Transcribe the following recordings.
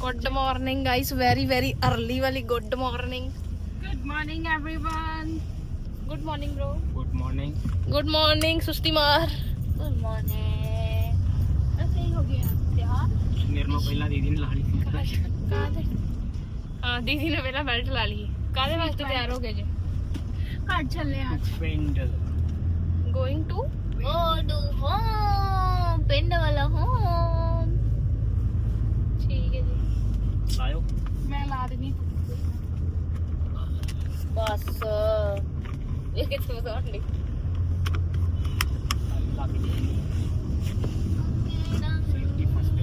Good morning guys very very early ਵਾਲੀ good morning Good morning, everyone. Good morning bro. Good morning good morning ਸੁਸਤੀ ਮਾਰ Good morning. ਅਸੀਂ ਹੋ ਗਿਆ ਤਿਆਰ ਮੇਰੇ ਨਾਲ ਪਹਿਲਾਂ ਦੀਦੀ ਨੇ ਲਾ ਲਈ ਕਾਹਦੇ ਹਾਂ ਦੀਦੀ ਨੇ ਪਹਿਲਾਂ ਬੈਲਟ ਲਾ ਲਈ ਕਾਹਦੇ ਵਾਸਤੇ ਤਿਆਰ ਹੋ ਗਏ ਜੇ ਘਰ ਚੱਲੇ ਆ ਪਿੰਡ ਗੋਇੰਗ ਟੂ ਓ ਡੂ ਹੋਮ ਪਿੰਡ ਵਾਲਾ ਹੋਮ ਠੀਕ ਹੈ ਜੀ ਲਾਇਓ ਮੈਂ ਲਾ ਦੇਣੀ ਬਸ ਇਹ ਕਿੱਥੇ ਦੀ ਸੇਫਟੀ ਫਸਟ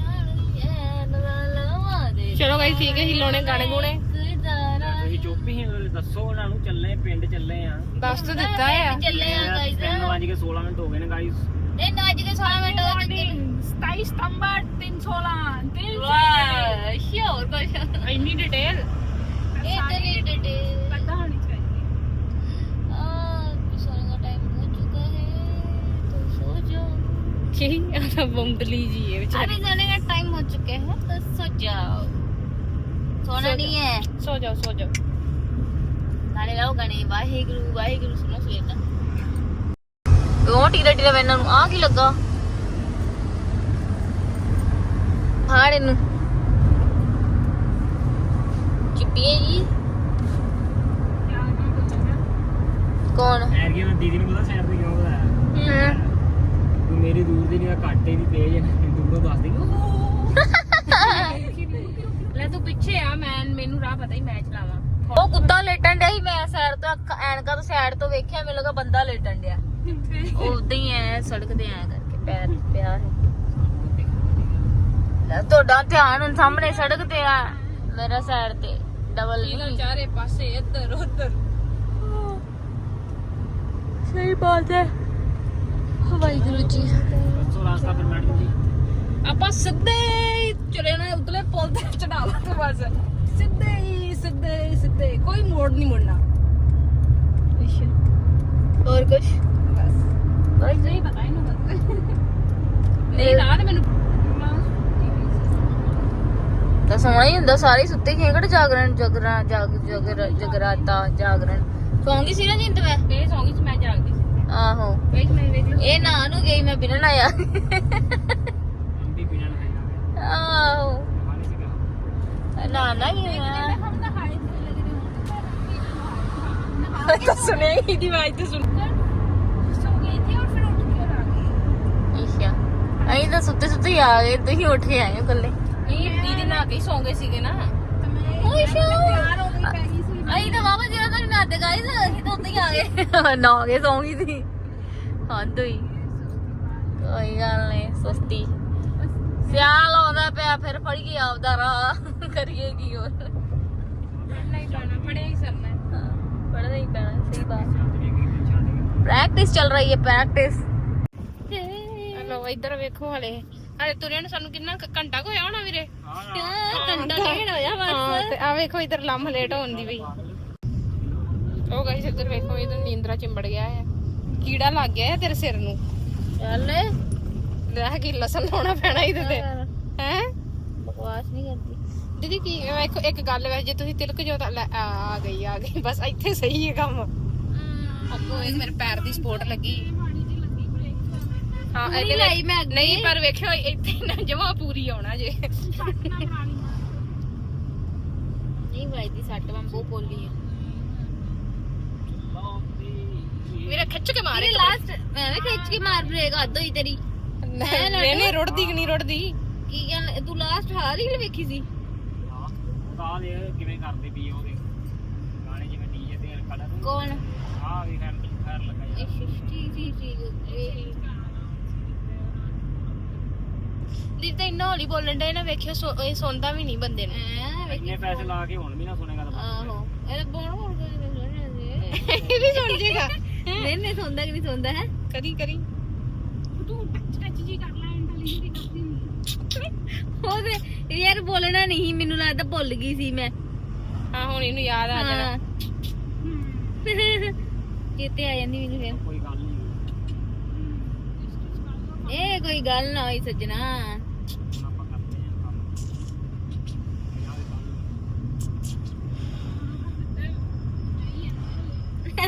ਚਲੋ ਗਾਇਸ ਠੀਕ ਹੈ ਹਿਲੋਣੇ ਗਾਣੇ ਗੁਣੇ। ਤੁਸੀਂ ਚੁੱਪ ਹੀ ਹੋ, ਦੱਸੋ ਉਹਨਾਂ ਨੂੰ ਚੱਲੇ ਪਿੰਡ ਚੱਲੇ ਆ ਦੱਸ ਤਾਂ ਦਿੱਤਾ ਆ। ਚੱਲੇ ਆ ਗਾਇਸ ਤਿੰਨ ਵਜ ਕੇ 16 ਮਿੰਟ ਹੋ ਗਏ ਨੇ ਗਾਇਸ ਇਹ ਨਾ ਅੱਜ ਕੇ 16 ਮਿੰਟ ਹੋ ਚੁੱਕੇ 27 ਸਤੰਬਰ 316 ਦਿਨ ਵਾਹ ਸ਼ੋਰ ਕੁਛ। ਇੰਨੀ ਡਿਟੇਲ ਇਹ ਤੇਰੀ ਡਿਟੇਲ जाओ ਕੀ ਆਦਾ ਬੰਦਲੀ ਜੀ ਹੈ ਵਿਚਾਰੀ अभी सोने का टाइम हो चुके हैं तो सो जाओ सोना सो नहीं है ਸੋ ਜਾਓ ਸੋ ਜਾਓ ਨਾਲੇ ਲਾਓ ਗਾਣੇ ਵਾਹਿਗੁਰੂ ਵਾਹਿਗੁਰੂ ਸੁਣੋ ਸਵੇਰ ਦਾ ਉਹ ਟੀਰਾ ਟੀਰਾ ਵੈਨਾਂ ਨੂੰ ਆ ਕੀ ਲੱਗਾ ਫਾੜ ਇਹਨੂੰ ਚਿੱਪੀਏ ਜੀ ਕੌਣ ਐਰ ਗਿਆ ਮੈਂ ਦੀਦੀ ਨੂੰ ਪਤਾ ਸਾਈਡ ਤੇ ਕਿਉਂ ਬੁਲਾਇਆ ਤੂੰ ਮੇਰੀ ਦੂਰ ਦੀ ਨਹੀਂ ਘੱਟੇ ਦੀ ਤੇਜ਼ ਹੈ ਦੂਰੋਂ ਦੱਸ ਦੇ ਲੈ ਤੂੰ ਪਿੱਛੇ ਆ ਮੈਂ ਮੈਨੂੰ ਰਾਹ ਪਤਾ ਹੀ ਮੈਂ ਚਲਾਵਾਂ। ਉਹ ਕੁੱਤਾ ਲੇਟਣ ਡਿਆ ਸੀ ਮੈਂ ਸਾਈਡ ਤੋਂ ਅੱਖ- ਐਨਕਾਂ ਤੋਂ ਸਾਈਡ ਤੋਂ ਵੇਖਿਆ ਮੈਨੂੰ ਲੱਗਾ ਬੰਦਾ ਲੇਟਣ ਡਿਆ। ਉਦਾਂ ਹੀ ਐ ਸੜਕ ਤੇ ਐ ਕਰਕੇ ਪੈਰ ਪਿਆ ਹੈ। ਲੈ ਤੁਹਾਡਾ ਧਿਆਨ ਹੁਣ ਸਾਹਮਣੇ ਸੜਕ ਤੇ ਆ ਮੇਰਾ ਸਾਈਡ ਤੇ ਡਬਲ ਨਹੀਂ। ਚਾਰੇ ਪਾਸੇ ਇੱਧਰ ਉੱਧਰ। ਸਹੀ ਬਾਤ ਹੈ ਵਾਹਿਗੁਰੂ ਜੀ। ਦੱਸੋ ਰਾਸਤਾ ਪਰ ਮੈਡਮ ਜੀ। ਆਪਾਂ ਸਿੱਧੇ ਹੀ ਚਲੇ ਨਾ ਉਤਲੇ ਪੁਲ ਤੇ ਚੜਾਵਾ ਤੇ ਬਸ। ਸਿੱਧੇ ਹੀ ਸਿੱਧੇ ਹੀ, ਸਿੱਧੇ। ਹੀ, ਕੋਈ ਮੋੜ ਨਹੀਂ ਮੁੜਨਾ। ਹੋਰ ਕੁਝ ਬਸ। ਬਸ। ਨਹੀਂ ਪਤਾ ਇਹਨੂੰ ਬਸ। ਨਹੀਂ ਰਾਤ ਮੈਨੂੰ ਤਾਂ ਸੋਣਾ ਹੀ ਹੁੰਦਾ ਸਾਰੇ ਹੀ ਸੁੱਤੇ ਖੇਂਗੜ ਜਾਗਰਣ ਜਗਰਾ ਜਾਗ ਜਗਰ ਜਗਰਾਤਾ ਜਾਗਰਣ। ਸੌਂਗੀ ਸੀ ਨਾ ਜਿੰਦ ਮੈਂ? ਇਹ ਸੌਂਗ ਚ ਮੈਂ ਜਾਗਦੀ ਸੀ। ਆਹੋ। ਇਹ ਨਾ ਨੂੰ ਗਈ ਮੈਂ ਬਿਨਾਂ ਆਇਆ ਨਹੀਂ ਆਹੋ। ਨਾ ਨਾ ਹੀ ਆ ਹਮ ਤਾਂ ਸੋ ਸੁੱਤੇ ਸੁੱਤੇ ਹੀ ਆ ਗਏ ਤੁਸੀਂ ਉੱਠ ਕੇ ਆਏ ਹੋ ਕੱਲੇ ਇਹ ਦੀਦੀ ਨਾ ਕੇ ਸੌਂ ਗਏ ਸੀਗੇ ਨਾ। ਸ਼ੋ। ਗਈ ਗਈ ਸੀ। ਅਹੀਂ ਤਾਂ ਵਾਵਾ ਜਿਹੜਾ ਤਾਂ ਨਾ ਤੇ ਗਾਇਸ ਅਸੀਂ ਤਾਂ ਉੱਤੇ ਹੀ ਆ ਗਏ। ਨਾ ਗਏ ਸੌਂਗੀ ਸੀ। ਹੱਦ ਹੋਈ ਕੋਈ ਗੱਲ ਨਹੀਂ ਸੁਸਤੀ। ਸਿਆਲ ਆਉਂਦਾ ਪਿਆ ਫਿਰ ਫੜ ਕੇ ਆਪਦਾ ਰਾਹ। ਕਰੀਏ ਕੀ ਹੋਰ? ਨਹੀਂ ਜਾਣਾ ਪੜਿਆ ਹੀ ਸਰਨਾ। ਪੜਨਾ ਹੀ ਪੈਣਾ ਸਹੀ ਬਾਤ। ਛੱਡ ਵੀ ਗਈ ਤੇ ਛੱਡ ਗਈ ਪ੍ਰੈਕਟਿਸ ਚੱਲ ਰਹੀ ਹੈ ਪ੍ਰੈਕਟਿਸ ਹਲੋ ਇੱਧਰ ਵੇਖੋ ਹਲੇ। ਹਲੇ ਤੁਰਿਆ ਨੂੰ ਸਾਨੂੰ ਕਿੰਨਾ ਘੰਟਾ ਕੁ ਹੋਇਆ ਹੋਣਾ ਵੀਰੇ? ਘੰਟਾ ਡੇਢ ਹੋਇਆ ਹਾਂ ਤੇ ਆ ਵੇਖੋ ਇੱਧਰ ਲੰਮ ਲੇਟ ਹੋਣ ਦੀ ਵੀ। ਉਹ ਗਾਇਸ ਇੱਧਰ ਵੇਖੋ ਇੱਧਰ ਨੀਂਦਰਾ ਚਿੰਬੜ ਗਿਆ ਹੈ। ਕੀੜਾ ਲੱਗ ਗਿਆ ਹੈ ਤੇਰੇ ਸਿਰ ਨੂੰ। ਚੱਲ। ਲੈ ਕੀ ਲਸਣ ਲਾਉਣਾ ਪੈਣਾ ਇਹਦੇ ਤੇ। ਹੈ। ਬਕਵਾਸ ਨਹੀਂ ਕਰਦੀ। ਦੀਦੀ ਕੀ ਵੇਖੋ ਇੱਕ ਗੱਲ ਵੈ ਜੇ ਤੁਸੀਂ ਤਿਲਕ ਜੋ ਤਾਂ ਲੈ, ਆ ਆ ਗਈ ਆ ਗਈ। ਬਸ ਇੱਥੇ ਸਹੀ ਹੈ ਕੰਮ। ਅੱਗੋਂ ਇੱਕ ਮੇਰੇ ਪੈਰ ਦੀ ਸਪੋਰਟ ਲੱਗੀ। ਹਾਂ ਇਹਦੇ ਲਾਈ ਮੈਂ। ਨਹੀਂ ਪਰ ਵੇਖਿਓ ਇੱਥੇ ਨਾ ਜਮਾ ਪੂਰੀ ਆਉਣਾ ਜੇ। ਨਹੀਂ ਭਾਈ ਦੀ ਸੱਟ ਮੈਂ ਬਹੁਤ ਬੋਲੀ ਹੈ ਮੇਰਾ ਖਿੱਚ ਕੇ ਮਾਰੇ ਲਾਸਟ ਮੈਂ ਵੀ ਖਿੱਚ ਕੇ ਮਾਰ ਬ੍ਰੇਕ ਹੱਦ ਹੋਈ ਤੇਰੀ। ਨਹੀਂ ਨਹੀਂ ਰੁੜਦੀ ਕਿ ਨਹੀਂ ਰੁੜਦੀ? ਕੀ ਗੱਲ ਤੂੰ ਲਾਸਟ ਹਾਰ ਹੀ ਵੇਖੀ ਸੀ। ਆ ਦੇ ਕਿਵੇਂ ਕਰਦੇ ਪਈ ਉਹਦੇ। ਗਾਣੇ ਜਿਵੇਂ ਡੀਜੇ ਤੇ ਕਲਰ ਕੌਣ? ਆ ਵੀ ਫੈਰ ਫੈਰ ਲੱਗਾ ਇਹ ਯਾਰ ਸ੍ਰਿਸ਼ਟੀ ਜੀ ਜੀ ਜੀ ਦੀ ਤਾਂ ਇੰਨਾ ਹੌਲੀ ਬੋਲਣ ਦਾ ਨਾ ਵੇਖਿਓ ਸੁ- ਇਹ ਸੁਣਦਾ ਵੀ ਨਹੀਂ ਬੰਦੇ ਨੂੰ। ਇੰਨੇ ਪੈਸੇ ਲਾ ਕੇ ਹੁਣ ਵੀ ਨਾ ਸੁਣੇਗਾ ਤਾਂ ਆਹੋ। ਇਹ ਬੋਲ ਬੋਲ ਕੇ ਸੁਣਿਆ ਸੀ ਇਹ ਵੀ ਸੁਣ ਜੇਗਾ। ਕਿ ਨਹੀਂ ਹੈ? ਕਰੀ ਕਰੀ। ਤੂੰ ਟੱਚ ਟੱਚ ਜੀ ਕਰ ਲੈ ਇੰਟੈਲੀਜੈਂਟ ਕਰਦੀ ਨਹੀਂ ਉਹਦੇ ਯਾਰ ਬੋਲਣਾ ਨਹੀਂ ਮੈਨੂੰ ਲੱਗਦਾ ਭੁੱਲ ਗਈ ਸੀ ਮੈਂ। ਹਾਂ ਹੁਣ ਇਹਨੂੰ ਯਾਦ ਆ ਜਾਣਾ। ਹਾਂ। ਚੇਤੇ ਆ ਜਾਂਦੀ ਮੈਨੂੰ ਫਿਰ। ਕੋਈ ਗੱਲ ਨਹੀਂ। ਇਹ ਕੋਈ ਗੱਲ ਨਾ ਹੋਈ ਸੱਜਣਾ ਹੁਣ ਆਪਾਂ ਕਰਦੇ ਹਾਂ ਕੰਮ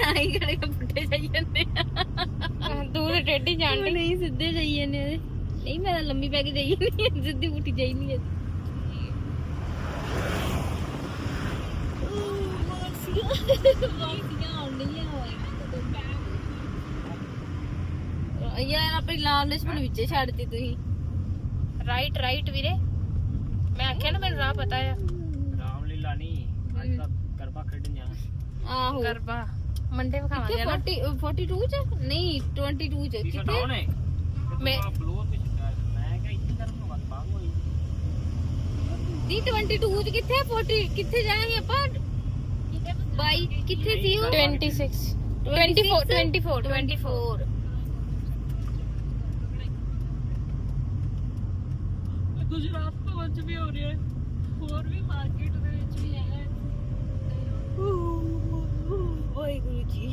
ਆਈ ਖੜੇ ਕੇ ਪੁੱਠੇ ਜਾਈ ਜਾਂਦੇ ਆ। ਦੂਰ ਟੇਢੀ ਜਾਣ ਦੀ ਨਹੀਂ ਸਿੱਧੇ ਜਾਈ ਜਾਂਦੇ ਉਹਦੇ। ਨਹੀਂ ਮੈਂ ਤਾਂ ਲੰਮੀ ਪੈ ਕੇ ਜਾਈ ਨਹੀਂ ਸਿੱਧੀ ਪੁੱਠੀ ਜਾਈ ਨਹੀਂ ਯਾਰ ਆਪਣੀ ਲਾਲਨੈਸ ਨੂੰ ਵਿੱਚੇ ਛੱਡਤੀ ਤੁਸੀਂ। ਰਾਈਟ ਰਾਈਟ ਵੀਰੇ। ਮੈਂ ਆਖਿਆ ਨਾ ਮੈਨੂੰ ਰਾਹ ਪਤਾ ਆ। ਰਾਮ ਲੀਲਾ ਨਹੀਂ ਅੱਜ ਤਾਂ ਗਰਬਾ ਖੇਡਣ ਜਾਣਾ। ਆਹੋ। ਗਰਬਾ। ਮੰਡੇ ਵਿਖਾਵਾਂਗੇ ਕਿੱਥੇ ਨਾ 40 42 ਚ ਨਹੀਂ 22 ਚ ਟੀ-ਸ਼ਰਟ ਕਿੱਥੇ ਆਉਣ ਹੈ ਮੈਂ- ਬਲੂ ਤੇ ਚਿੱਟਾ ਮੈਂ ਕਿਹਾ ਇੱਥੇ ਕਰਨ ਨੂੰ ਬਸ ਬਾਗ ਹੋਈ ਦੀ 22 ਚ ਕਿੱਥੇ 40 ਕਿੱਥੇ ਜਾਣਾ ਸੀ ਆਪਾਂ ਬਾਈ ਕਿੱਥੇ ਸੀ ਉਹ 26 24 24 24 ਗੁਜਰਾਤ ਤੋਂ ਵਿੱਚ ਵੀ ਹੋ ਰਿਹਾ ਹੈ ਹੋਰ ਵੀ ਮਾਰਕੀਟ ਦੇ ਵਿੱਚ ਵੀ ਹੈ ਵਾਹਿਗੁਰੂ ਜੀ।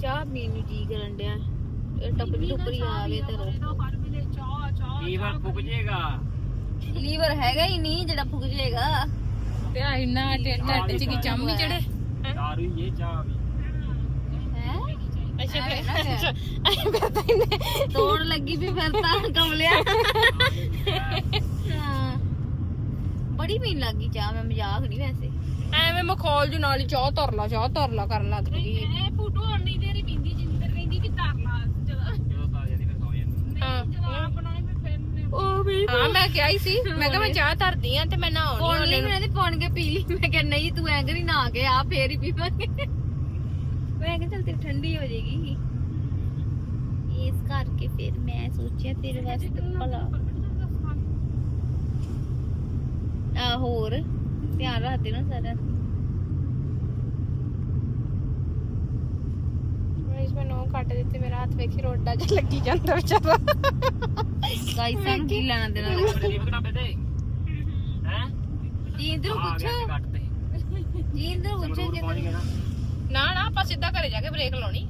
ਚਾਹ ਪੀਣ ਨੂੰ ਜੀ ਕਰਨ ਡਿਆ। ਇਹ ਟੱਪਰੀ ਟੁੱਪਰੀ ਆਵੇ ਤੇ ਰੋ ਲੀਵਰ ਫੁੱਕ ਜਾਏਗਾ ਲੀਵਰ ਹੈਗਾ ਹੀ ਨਹੀਂ ਜਿਹੜਾ ਫੁੱਕ ਜਾਏਗਾ ਤੇ ਆ ਇੰਨਾ ਟੱਟ ਚ ਕੀ ਚੰਮੀ ਚੜੇ? ਦਾਰੂ ਇਹ ਚਾਹ ਵੀ। ਹੈ? ਅੱਛਾ ਫਿਰ ਫਿਰ ਤਾਂ ਇਹਨੇ ਤੋੜ ਲੱਗੀ ਵੀ ਫਿਰ ਤਾਂ ਕਮਲਿਆ। ਹਾਂ। ਬੜੀ ਪੀਣ ਲੱਗੀ ਚਾਹ ਮੈਂ ਮਜ਼ਾਕ ਨਹੀਂ ਵੈਸੇ। ਐਵੇਂ ਮਖੌਲ ਜੂ ਨਾਲ ਹੀ ਚਾਹ ਧਰ ਲਾ ਚਾਹ ਧਰ ਲਾ ਕਰਨ ਲੱਗ ਗਈ ਫੋਟੋ ਆਉਣੀ ਤੇਰੀ ਪਿੰਦੀ ਜਿੰਦਰ ਕਹਿੰਦੀ ਕਿ ਧਰ ਲਾ ਜਦੋਂ ਤਾਂ ਜਾਂਦੀ ਫਿਰ ਸੌ ਜਾਂਦੀ। ਹਾਂ। ਮੈਂ ਫਿਰ ਉਹ ਵੀ ਹਾਂ ਮੈਂ ਕਿਹਾ ਹੀ ਸੀ। ਮੈਂ ਕਿਹਾ ਮੈਂ ਚਾਹ ਧਰਦੀ ਆ ਤੇ ਮੈਂ ਪੌਣ ਨਹਾਉਣੀ ਲਈ ਮੈਂ ਤੇ ਪੌਣ ਕੇ ਪੀ ਲਈ। ਮੈਂ ਕਿਹਾ ਨਹੀਂ ਤੂੰ ਐਂ ਕਰੀ ਨਾ ਕੇ ਆ ਫੇਰ ਹੀ ਪੀਵਾਂਗੇ। ਮੈਂ ਕਿਹਾ ਚੱਲ ਤੇਰੀ ਠੰਡੀ ਹੋ ਜਾਏਗੀ। ਇਸ ਕਰਕੇ ਫਿਰ ਮੈਂ ਸੋਚਿਆ ਤੇਰੇ ਵਾਸਤੇ ਭਲਾ। ਆ ਹੋਰ ਧਿਆਨ ਰੱਖਦੇ ਨਾ ਸਾਰਾ ਇਸ ਮੈਂ ਨੋ ਕੱਟ ਦਿੱਤੀ ਮੇਰਾ ਹੱਥ ਵੇਖੀ ਰੋਡਾ ਜਿਹਾ ਲੱਗੀ ਜਾਂਦਾ ਵਿਚਾਰਾ। ਗਾਈਸ ਸਾਨੂੰ ਕੀ ਲੈਣਾ ਦੇਣਾ? ਲੀਵਰ ਕਟਾਪੇ ਤੇ। ਹੈ? ਜੀਂਦਰ ਪੁੱਛੋ। ਜੀਂਦਰ ਪੁੱਛੋ ਨਾ। ਨਾ ਨਾ ਆਪਾਂ ਸਿੱਧਾ ਘਰੇ ਜਾ ਕੇ ਬ੍ਰੇਕ ਲਾਉਣੀ।